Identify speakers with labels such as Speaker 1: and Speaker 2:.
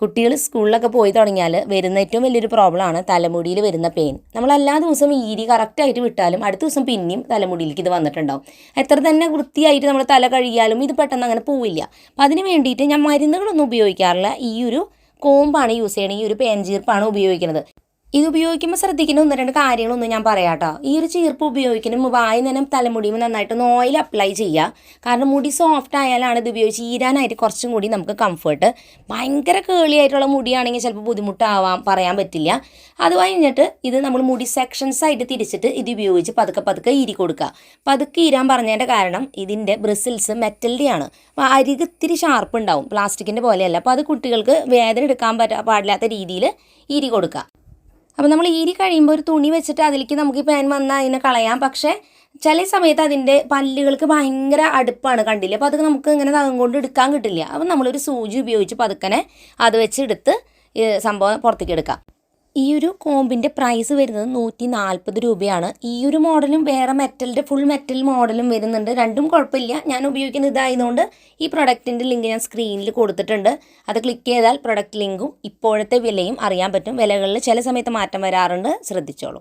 Speaker 1: കുട്ടികൾ സ്കൂളിലൊക്കെ പോയി തുടങ്ങിയാൽ വരുന്ന ഏറ്റവും വലിയൊരു പ്രോബ്ലമാണ് തലമുടിയിൽ വരുന്ന പെയിൻ നമ്മൾ എല്ലാ ദിവസവും ഈരി കറക്റ്റായിട്ട് വിട്ടാലും അടുത്ത ദിവസം പിന്നെയും തലമുടിയിലേക്ക് ഇത് വന്നിട്ടുണ്ടാവും. എത്ര തന്നെ വൃത്തിയായിട്ട് നമ്മൾ തല കഴുകിയാലും ഇത് പെട്ടെന്ന് അങ്ങനെ പോവില്ല. അപ്പം അതിന് വേണ്ടിയിട്ട് ഞാൻ മരുന്നുകളൊന്നും ഉപയോഗിക്കാറില്ല. ഈ ഒരു കോമ്പാണ് യൂസ് ചെയ്യണത് ഈ ഒരു പേൻ ചീർപ്പാണ് ഉപയോഗിക്കുന്നത് ഇത് ഉപയോഗിക്കുമ്പോൾ ശ്രദ്ധിക്കുന്ന ഒന്ന് രണ്ട് കാര്യങ്ങളൊന്നും ഞാൻ പറയാം കേട്ടോ ഈ ഒരു ചീർപ്പ് ഉപയോഗിക്കുമ്പോൾ വായു തന്നെ തലമുടിയും നന്നായിട്ടൊന്ന് ഓയിൽ അപ്ലൈ ചെയ്യുക കാരണം മുടി സോഫ്റ്റ് ആയാലാണ് ഇത് ഉപയോഗിച്ച് ഈരാനായിട്ട് കുറച്ചും കൂടി നമുക്ക് കംഫർട്ട് ഭയങ്കര കേളിയായിട്ടുള്ള മുടിയാണെങ്കിൽ ചിലപ്പോൾ ബുദ്ധിമുട്ടാവാം പറയാൻ പറ്റില്ല. അത് കഴിഞ്ഞിട്ട് ഇത് നമ്മൾ മുടി സെക്ഷൻസ് ആയിട്ട് തിരിച്ചിട്ട് ഇത് ഉപയോഗിച്ച് പതുക്കെ പതുക്കെ ഈരി കൊടുക്കുക പതുക്കെ ഈരാൻ പറഞ്ഞതിന്റെ കാരണം ഇതിന്റെ ബ്രിസിൽസ് മെറ്റലിന്റെ ആണ്. അപ്പോൾ അരിക് ഇത്തിരി ഷാർപ്പ് ഉണ്ടാവും പ്ലാസ്റ്റിക്കിന്റെ പോലെയല്ല. അപ്പോൾ അത് കുട്ടികൾക്ക് വേദന എടുക്കാൻ പറ്റാ പാടില്ലാത്ത രീതിയിൽ ഈരി കൊടുക്കുക അപ്പോൾ നമ്മൾ ഈരി കഴിയുമ്പോൾ ഒരു തുണി വെച്ചിട്ട് അതിലേക്ക് നമുക്ക് പാൻ വന്നാൽ അതിനെ കളയാം. പക്ഷേ ചില സമയത്ത് അതിന്റെ പല്ലുകൾക്ക് ഭയങ്കര അടുപ്പാണ് കണ്ടില്ല? അപ്പോൾ അത് നമുക്ക് ഇങ്ങനെ നഖം കൊണ്ട് എടുക്കാൻ കിട്ടില്ല. അപ്പോൾ നമ്മളൊരു സൂചി ഉപയോഗിച്ച് പതുക്കനെ അത് വെച്ച് എടുത്ത് സംഭവം പുറത്തേക്ക് എടുക്കാം. ഈ ഒരു കോമ്പിന്റെ പ്രൈസ് വരുന്നത് നൂറ്റി നാൽപ്പത് രൂപയാണ്. ഈ ഒരു മോഡലും വേറെ മെറ്റലിന്റെ ഫുൾ മെറ്റൽ മോഡലും വരുന്നുണ്ട്. രണ്ടും കുഴപ്പമില്ല. ഞാൻ ഉപയോഗിക്കുന്ന ഇതായതുകൊണ്ട് ഈ പ്രൊഡക്റ്റിന്റെ ലിങ്ക് ഞാൻ സ്ക്രീനിൽ കൊടുത്തിട്ടുണ്ട്. അത് ക്ലിക്ക് ചെയ്താൽ പ്രൊഡക്റ്റ് ലിങ്കും ഇപ്പോഴത്തെ വിലയും അറിയാൻ പറ്റും. വിലകളിൽ ചില സമയത്ത് മാറ്റം വരാറുണ്ട്. ശ്രദ്ധിച്ചോളൂ.